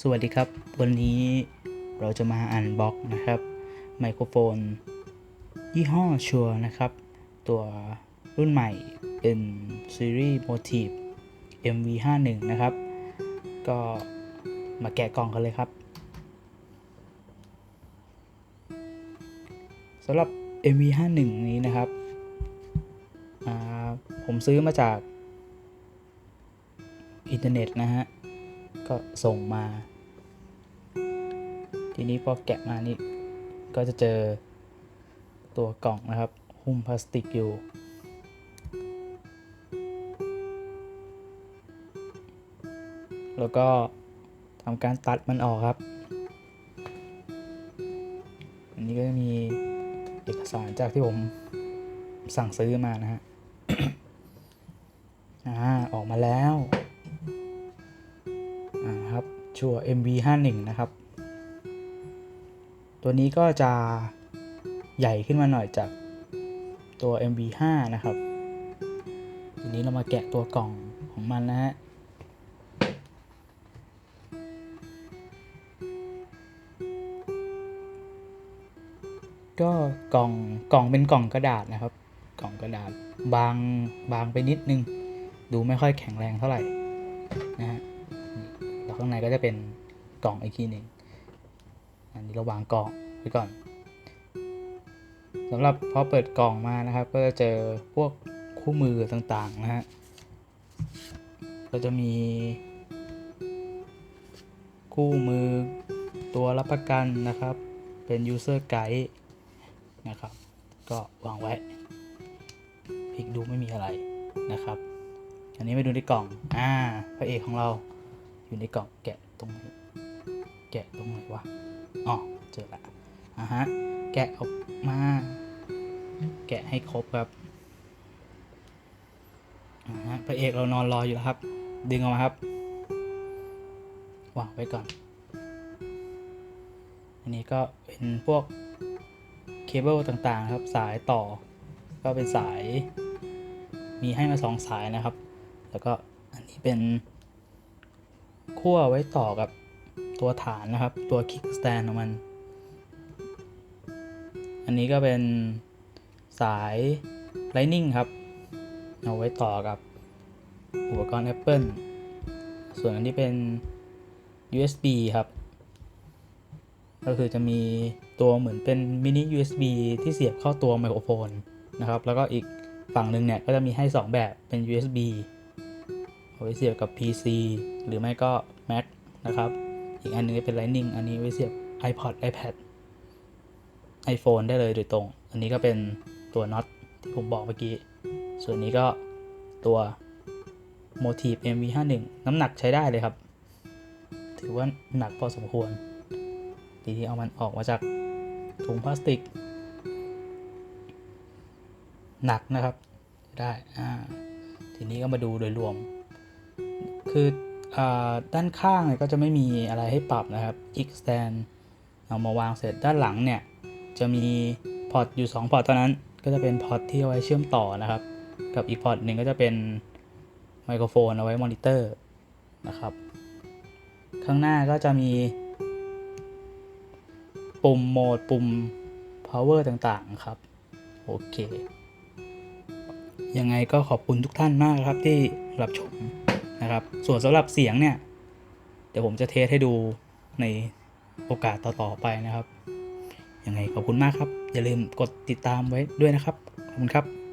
สวัสดีครับ วันนี้เราจะมาอันบ็อกนะครับ ไมโครโฟน ยี่ห้อชัวนะครับ ตัวรุ่นใหม่เป็นซีรีส์ Motive MV51 นะครับ ก็มาแกะกล่องกันเลยครับสำหรับ MV51 นี้นะครับ ผมซื้อมาจากอินเทอร์เน็ตนะฮะ ก็ส่งมา ทีนี้พอแกะมานี่ก็จะเจอตัวกล่องนะครับ หุ้มพลาสติกอยู่ แล้วก็ทำการตัดมันออกครับ อันนี้ก็จะมีเอกสารจากที่ผมสั่งซื้อมานะฮะ อ่า ออกมาแล้ว ชัว MV51 นะครับ ตัวนี้ก็จะใหญ่ขึ้นมาหน่อยจากตัว MV5 นะครับ ทีนี้เรามาแกะตัวกล่องของมันนะฮะก็กล่องกล่องเป็นกล่องกระดาษนะครับ กล่องกระดาษบางบางไปนิดนึง ดูไม่ค่อยแข็งแรงเท่าไหร่นะฮะ แล้วข้างในก็จะเป็นกล่องอีกทีหนึ่งอันนี้เราวางกล่องไว้ก่อนสำหรับพอเปิดกล่องมานะครับ ก็จะเจอพวกคู่มือต่างๆนะฮะก็จะมี คู่มือตัวรับประกันนะครับ เป็น user guide นะครับ ก็วางไว้พลิกดูไม่มีอะไรนะครับ อันนี้ไปดูในกล่อง อ่า พระเอกของเรา อยู่ในกล่องแกะตรงนี้แกะตรงไหนวะอ๋อเจอละอะฮะแกะออกมา แกะให้ครบครับอ่าฮะพระเอกเรานอนรออยู่แล้วครับ ดึงออกมาครับวางไว้ก่อน อันนี้ก็เป็นพวกเคเบิลต่างๆครับ สายต่อ ก็เป็นสาย มีให้มาสองสายนะครับ แล้วก็อันนี้เป็น ขั้วไว้ต่อกับตัวฐานนะครับ ตัว kickstand ของมัน อันนี้ก็เป็นสาย Lightning ครับ เอาไว้ต่อกับอุปกรณ์ Apple ส่วนอันนี้เป็น USB ครับ ก็คือจะมีตัวเหมือนเป็นมินิ USB ที่เสียบเข้าตัวไมโครโฟนนะครับ แล้วก็อีกฝั่งหนึ่งเนี่ย ก็จะมีให้ 2 แบบเป็น USB ไว้เสียบกับ PC หรือไม่ก็ Mac นะครับ อีกอันหนึงเป็น Lightning อันนี้ไว้เสียบ iPod iPad iPhone ได้เลยโดยตรง อันนี้ก็เป็นตัวน็อตที่ผมบอกเมื่อกี้ ส่วนนี้ก็ตัว Motive MV51 น้ำหนักใช้ได้เลยครับ ถือว่าหนักพอสมควร ทีนี้เอามันออกมาจากถุงพลาสติก หนักนะครับ ได้ อ่า ทีนี้ก็มาดูโดยรวม คืออด้านข้างเนี่ยก็จะไม่มีอะไรให้ปรับนะครับ X stand เอามาวางเสร็จด้านหลังเนี่ยจะมีพอร์ตอยู่ 2 พอร์ตเท่านั้น ก็จะเป็นพอร์ตที่เอาไว้เชื่อมต่อนะครับ กับอีกพอร์ตหนึ่งก็จะเป็นไมโครโฟนเอาไว้มอนิเตอร์นะครับ ข้างหน้าก็จะมี ปุ่มโหมดปุ่ม power ต่างๆครับ โอเค ยังไงก็ขอบคุณทุกท่านมากครับที่รับชม นะครับ ส่วนสำหรับเสียงเนี่ย เดี๋ยวผมจะเทสให้ดูในโอกาสต่อๆไปนะครับยังไงขอบคุณมากครับ อย่าลืมกดติดตามไว้ด้วยนะครับ ขอบคุณครับ